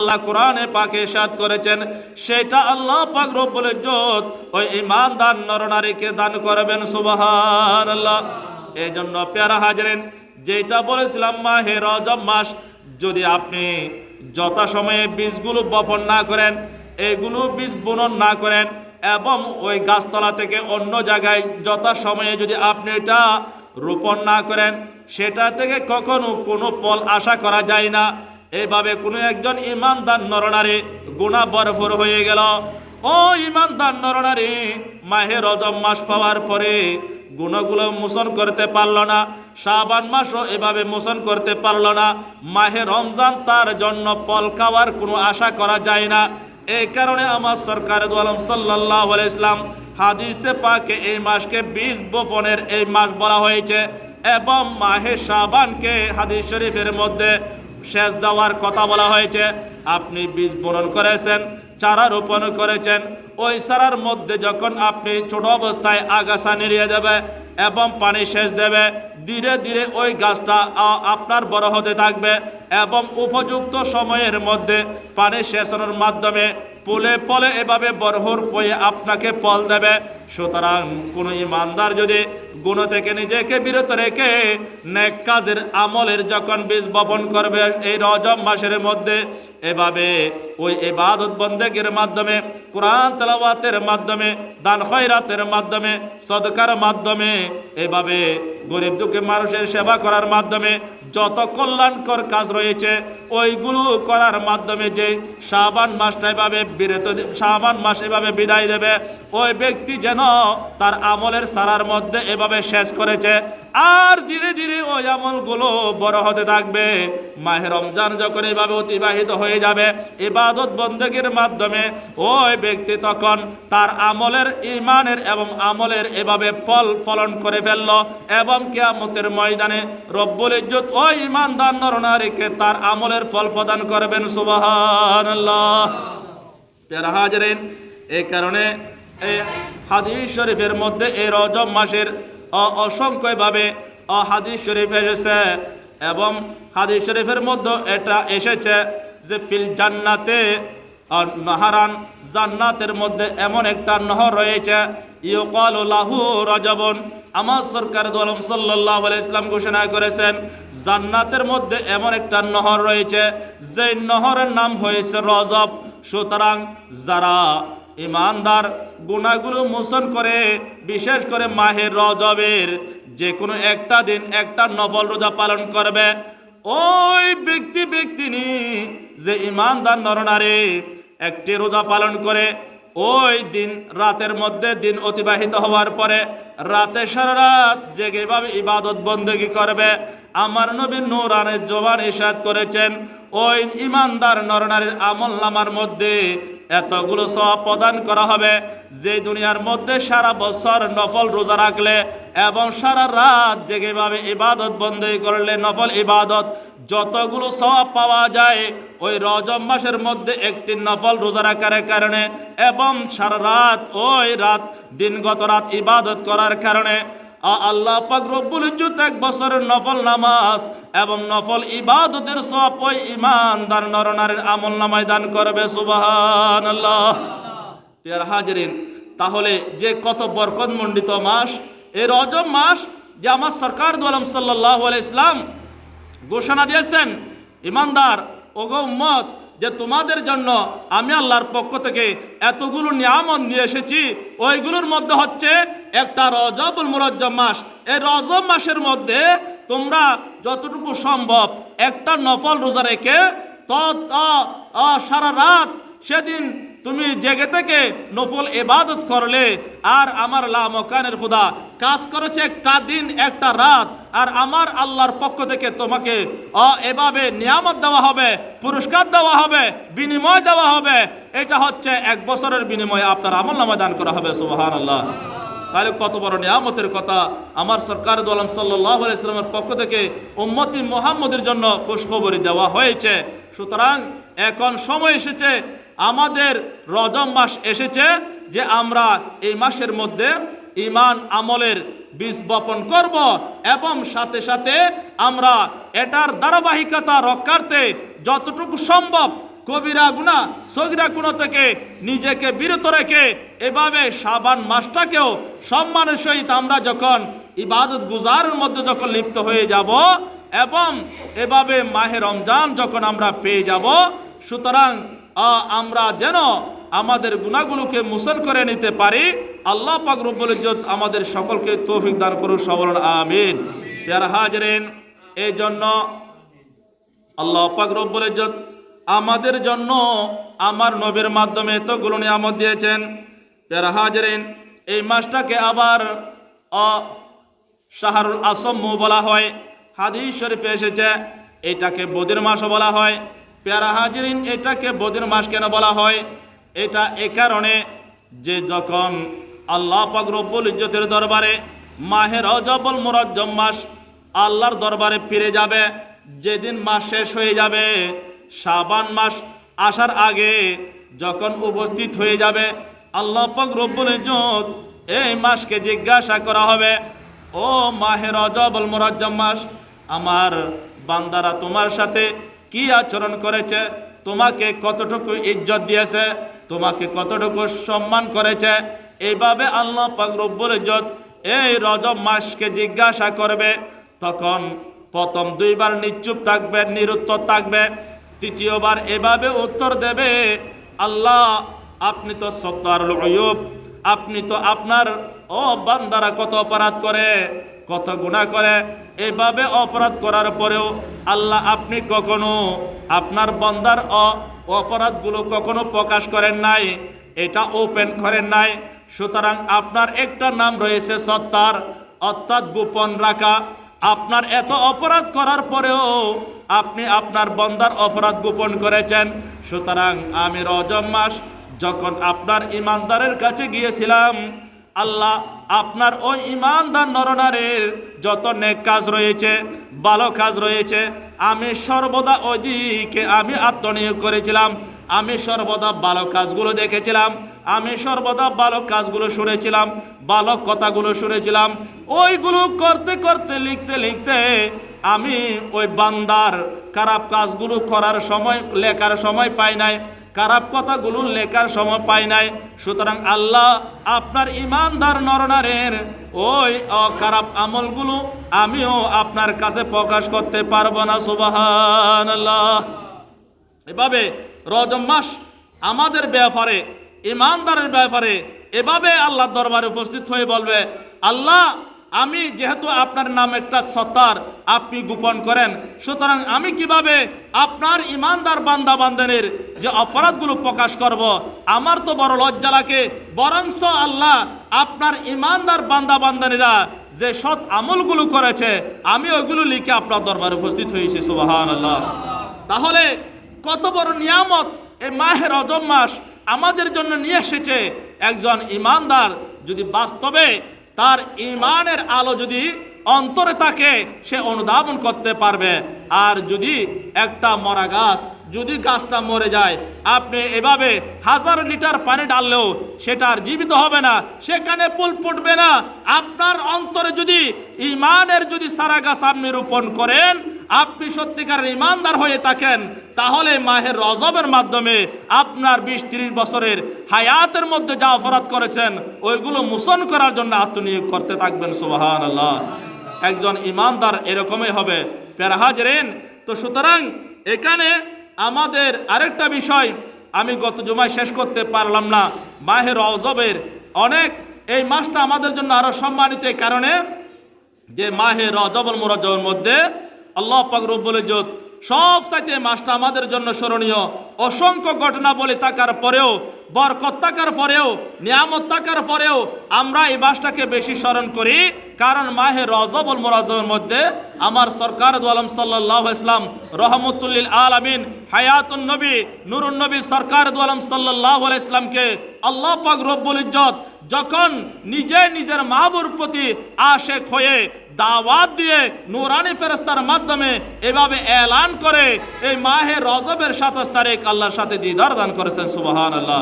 আল্লাহ কোরআনে পাকে সাত করেছেন, সেটা আল্লাহ পাক রব্বুল ইজ্জত ওই ইমানদার নরনারীকে দান করবেন, সুবহানাল্লাহ। এই জন্য পেয়ারা হাজরেন, যেটা বলেছিলাম মাহে রজব মাস, যদি আপনি যথাসময়ে বীজগুলো বপন না করেন, এগুলো বীজ বুনন না করেন, এবং ওই গাছতলা থেকে অন্য জায়গায় যথাসময়ে যদি আপনি এটা রোপণ না করেন, সেটা থেকে কখনো কোনো ফল আশা করা যায় না। এইভাবে কোনো একজন ইমানদার নরনারী গুণা বরফর হয়ে গেল। ও ইমানদার নরনারী, মাহে রজব মাস পাওয়ার পরে গুণগুলো মোচন করতে পারল না, শাবান মাসও এভাবে মোচন করতে পারল না, মাহে রমজান তার জন্য ফল খাওয়ার কোনো আশা করা যায় না। এই কারণে আমার সরকার আলম সাল্লাহ ইসলাম হাদিসে পাকে এই মাসকে বীজ বপনের এই মাস বলা হয়েছে এবং মাহে শাবানকে হাদিস শরীফের মধ্যে শেষ দেওয়ার কথা বলা হয়েছে। আপনি বীজ বপন করেছেন, চারা রোপণ করেছেন। ওই চারার মধ্যে যখন আপনি ছোট অবস্থায় আগাছা নিড়িয়ে দেবে এবং পানি সেচ দেবে, ধীরে ধীরে ওই গাছটা আপনার বড় হতে থাকবে এবং উপযুক্ত সময়ের মধ্যে পানি সেচনের মাধ্যমে পোলে পলে এভাবে বরহর পয়ে আপনাকে ফল দেবে। সুতরাং কোনো ইমানদার যদি গুণ থেকে নিজেকে বিরত রেখে নেক কাজের আমলের যখন বীজ বপন করবে এই রজব মাসের মধ্যে, এভাবে ওই এবাদত বন্দেগের মাধ্যমে, কোরআন তেলাওয়াতের মাধ্যমে, দান খয়রাতের মাধ্যমে, সদকার মাধ্যমে, এভাবে গরিব দুঃখী মানুষের সেবা করার মাধ্যমে যত কল্যাণকর কাজ রয়েছে ওইগুলো করার মাধ্যমে যে শাবান মাসটা এভাবে বিরত শাবান মাস এভাবে বিদায় দেবে, ওই ব্যক্তি যেন তার আমলের সারার মধ্যে এভাবে শেষ করেছে। আর ধীরে ধীরে ওই আমলগুলো বড় হতে থাকবে। মাহে রমজান যখন এভাবে অতিবাহিত হয়ে যাবে, ইবাদত বন্দীর মাধ্যমে ওই ব্যক্তি তখন তার আমলের ইমানের এবং আমলের এভাবে ফল ফলন করে ফেলল এবং কেয়ামতের ময়দানে রব্বুল ইজ্জত ওই ইমানদার নরনারীকে তার আমলের ফল প্রদান করবেন তেরা হাজরেন, এই কারণে এই হাদিস শরীফের মধ্যে এই রজব মাসের অসংখ্যভাবে হাদিস শরীফ এসেছে এবং হাদিস শরীফের মধ্যে এটা এসেছে যে ফিল জান্নাতে আর নাহারান জান্নাতের মধ্যে এমন একটা নহর রয়েছে ইউকাল লাহু রজবন। আমার সরকার দলম সাল্লাহ ইসলাম ঘোষণা করেছেন, জান্নাতের মধ্যে এমন একটা নহর রয়েছে যে নহরের নাম হয়েছে রজব। সুতরাং যারা ইমানদার গুণাগুলো মোচন করে, বিশেষ করে মাহের রজবের যে কোনো একটা দিন একটা নফল রোজা পালন করবে। ওই ব্যক্তি ব্যক্তিনি যে ইমানদার নরনারে, একটি রোজা পালন করে ওই দিন রাতের মধ্যে দিন অতিবাহিত হওয়ার পরে রাতে সারা রাত জেগে ভাবে ইবাদত বন্দেগি করবে। আমার নবী নূরানের জবান ইসাদ করেছেন। ওই ইমানদার নরনারীর আমল নামার মধ্যে এতগুলো সব প্রদান করা হবে যে দুনিয়ার মধ্যে সারা বছর নফল রোজা রাখলে এবং সারা রাত জেগেভাবে ইবাদত বন্দী করলে নফল ইবাদত যতগুলো সব পাওয়া যায়, ওই রজব মাসের মধ্যে একটি নফল রোজা রাখার কারণে এবং সারা রাত, ওই রাত দিনগত রাত ইবাদত করার কারণে আল্লাহ পাক রব্বুল ইজ্জত এক বছরের নফল নামাজ এবং নফল ইবাদতের সব ওই ইমানদার নরনারীর আমল নামায় দান করবে সুবাহান আল্লাহ পেয়ার হাজরিন, তাহলে যে কত বরকত মণ্ডিত মাস এই রজব মাস যে আমার সরকার দোয়ালাম সাল্লাহ ইসলাম ঘোষণা দিয়েছেন, ইমানদার, ওগো উম্মত যে তোমাদের জন্য আমি আল্লাহর পক্ষ থেকে এতগুলো নিয়ামত নিয়ে এসেছি ওইগুলোর মধ্যে হচ্ছে একটা রজবুল মুরজ্জব মাস। এই রজব মাসের মধ্যে তোমরা যতটুকু সম্ভব একটা নফল রোজা রেখে ত ত- আ, সারা রাত সেদিন তুমি জেগে থেকে নফল এবাদত করলে। আর আমার লামকানের খুদা কাজ করেছে একটা দিন একটা রাত। আর আমার আল্লাহর পক্ষ থেকে তোমাকে অ এভাবে নিয়ামত দেওয়া হবে, পুরস্কার দেওয়া হবে, বিনিময় দেওয়া হবে। এটা হচ্ছে এক বছরের বিনিময়ে আপনার আমল নামায় দান করা হবে সুবাহান আল্লাহ তাহলে কত বড় নিয়ামতের কথা। আমার সরকার দোয়ালাম সাল্লাহ ইসলামের পক্ষ থেকে উম্মতি মোহাম্মদের জন্য খুশখবরি দেওয়া হয়েছে। সুতরাং এখন সময় এসেছে, আমাদের রজম মাস এসেছে যে আমরা এই মাসের মধ্যে ইমান আমলের বীজ বপন করব এবং সাথে সাথে আমরা এটার ধারাবাহিকতা রক্ষার্থে যতটুকু সম্ভব কবিরা গুণা, সগিরা গুণা থেকে নিজেকে বিরত রেখে এভাবে সাবান মাসটাকেও সম্মানের সহিত আমরা যখন ইবাদত গুজারের মধ্যে যখন লিপ্ত হয়ে যাব এবং এভাবে মাহে রমজান যখন আমরা পেয়ে যাব, সুতরাং আমরা যেন আমাদের গুণাগুলোকে মোচন করে নিতে পারি। আল্লাহ পাক রব্বুল ইজ্জত আমাদের সকলকে তৌফিক দান করুন সবল আমিন। পেয়ারা হাজরেন, এই জন্য আল্লাহ পাক রব্বুল ইজ্জত আমাদের জন্য আমার নবীর মাধ্যমে এতগুলো নিয়ামত দিয়েছেন। পেয়ারা হাজরেন, এই মাসটাকে আবার অ শাহরুল আসম্মু বলা হয়, হাদিস শরীফে এসেছে, এটাকে বদির মাসও বলা হয়। পেয়ারা হাজরিন, এটাকে বদির মাস কেন বলা হয়? এটা এ কারণে যে যখন আল্লাহ পাক রব্বুল ইজ্জতের দরবারে মাহের অজবল মুরজ্জম মাস আল্লাহর দরবারে ফিরে যাবে। যেদিন মাস শেষ হয়ে যাবে, শাবান মাস আসার আগে যখন উপস্থিত হয়ে যাবে, আল্লাহ পাক রব্বুল ইজ্জত এই মাসকে জিজ্ঞাসা করা হবে, ও মাহে রজবল মুরজ্জম মাস, আমার বান্দারা তোমার সাথে কি আচরণ করেছে? তোমাকে কতটুকু ইজ্জত দিয়েছে? তোমাকে কতটুকু সম্মান করেছে? এইভাবে আল্লাহ পাক রব্বুল ইজ্জত এই রজব মাসকে জিজ্ঞাসা করবে। তখন প্রথম দুইবার নিশ্চুপ থাকবে, নিরুত্তর থাকবে। তৃতীয়বার এভাবে উত্তর দেবে, আল্লাহ, আপনি তো সত্তারুল অয়ুব আপনি তো আপনার ও বান্দারা কত অপরাধ করে, কত গুণা করে। এভাবে অপরাধ করার পরেও, আল্লাহ, আপনি কখনো আপনার বন্দার অপরাধগুলো কখনো প্রকাশ করেন নাই, এটা ওপেন করেন নাই সুতরাং আপনার একটা নাম রয়েছে সত্তার, অর্থাৎ গোপন রাখা। আপনার এত অপরাধ করার পরেও আপনি আপনার বন্দার অপরাধ গোপন করেছেন। সুতরাং আমি রজম মাস যখন আপনার ইমানদারের কাছে গিয়েছিলাম, আল্লাহ আপনার ওই ইমানদার নরনারের যত নেক কাজ রয়েছে, ভালো কাজ রয়েছে, আমি সর্বদা ওই দিকে আমি আত্মনিয়োগ করেছিলাম, আমি সর্বদা ভালো কাজগুলো দেখেছিলাম। আমি সর্বদা ভালো কাজগুলো শুনেছিলাম ভালো কথাগুলো শুনেছিলাম। ওইগুলো করতে করতে, লিখতে লিখতে আমি ওই বান্দার খারাপ কাজগুলো করার সময়, লেখার সময় পাই নাই, খারাপ কথাগুলো লেখার সময় পাই নাই। সুতরাং আল্লাহ আপনার ইমানদার নরনারের ওই খারাপ আমলগুলো আমিও আপনার কাছে প্রকাশ করতে পারব না সুবাহান এভাবে রজম মাস আমাদের ব্যাপারে ইমানদারের ব্যাপারে এভাবে আল্লাহর দরবারে উপস্থিত হয়ে বলবে, আল্লাহ, আমি যেহেতু আপনার নাম একটা সত্তার আপনি গোপন করেন, সুতরাং আমি কীভাবে আপনার ইমানদার বান্দা বান্দানের যে অপরাধগুলো প্রকাশ করব, আমার তো বড় লজ্জা লাগে। বরংস আল্লাহ, আপনার ইমানদার বান্দা বান্দানীরা যে সৎ আমলগুলো করেছে, আমি ওইগুলো লিখে আপনার দরবারে উপস্থিত হয়েছি সুবাহান আল্লাহ তাহলে কত বড় নিয়ামত এই মাহের রজব মাস আমাদের জন্য নিয়ে এসেছে একজন ইমানদার যদি বাস্তবে তার ইমানের আলো যদি অন্তরে থাকে, সে অনুধাবন করতে পারবে। আর যদি একটা মরা গাছ যদি গাছটা মরে যায়, আপনি এভাবে হাজার লিটার পানি ডাললেও সেটা আর জীবিত হবে না, সেখানে ফুল ফুটবে না। আপনার অন্তরে যদি ইমানের যদি সারা গাছ আপনি রোপণ করেন, আপনি সত্যিকার ইমানদার হয়ে থাকেন, তাহলে মাহের রজবের মাধ্যমে আপনার বিশ তিরিশ বছরের হায়াতের মধ্যে যা অপরাধ করেছেন, ওইগুলো মোচন করার জন্য আত্মনিয়োগ করতে থাকবেন সুবাহান আল্লাহ একজন ইমানদার এরকমই হবে। পেরাহাজরেন তো সুতরাং এখানে আমাদের আরেকটা বিষয় আমি গত জুমায় শেষ করতে পারলাম না। মাহের রজবের অনেক এই মাসটা আমাদের জন্য আরও সম্মানিত কারণে যে মাহে রজবল মুরজবের মধ্যে আল্লাহ পাক রব্বুল ইজ্জত সব সাইতে মাসটা আমাদের জন্য স্মরণীয়। অসংখ্য ঘটনা বলে থাকার পরেও, বরকত থাকার পরেও, নিয়ামত থাকার পরেও আমরা এই মাসটাকে বেশি স্মরণ করি। কারণ মাহে রজবল মুরাজবের মধ্যে আমার সরকার আলম সাল্লাহ ইসলাম রহমতুল্লিল আলমিন, হায়াতুন নবী, নুরুন নবী সরকার আলম সাল্লাহ ইসলামকে আল্লাহ পাক রব্বুল ইজ্জত যখন নিজে নিজের মাহবুর প্রতি আশেক হয়ে দাওয়াত দিয়ে নুরানি ফেরস্তার মাধ্যমে এভাবে এলান করে এই মাহে রজবের সাতাশ তারিখ আল্লাহর সাথে দিদার দান করেছেন সুবাহান আল্লাহ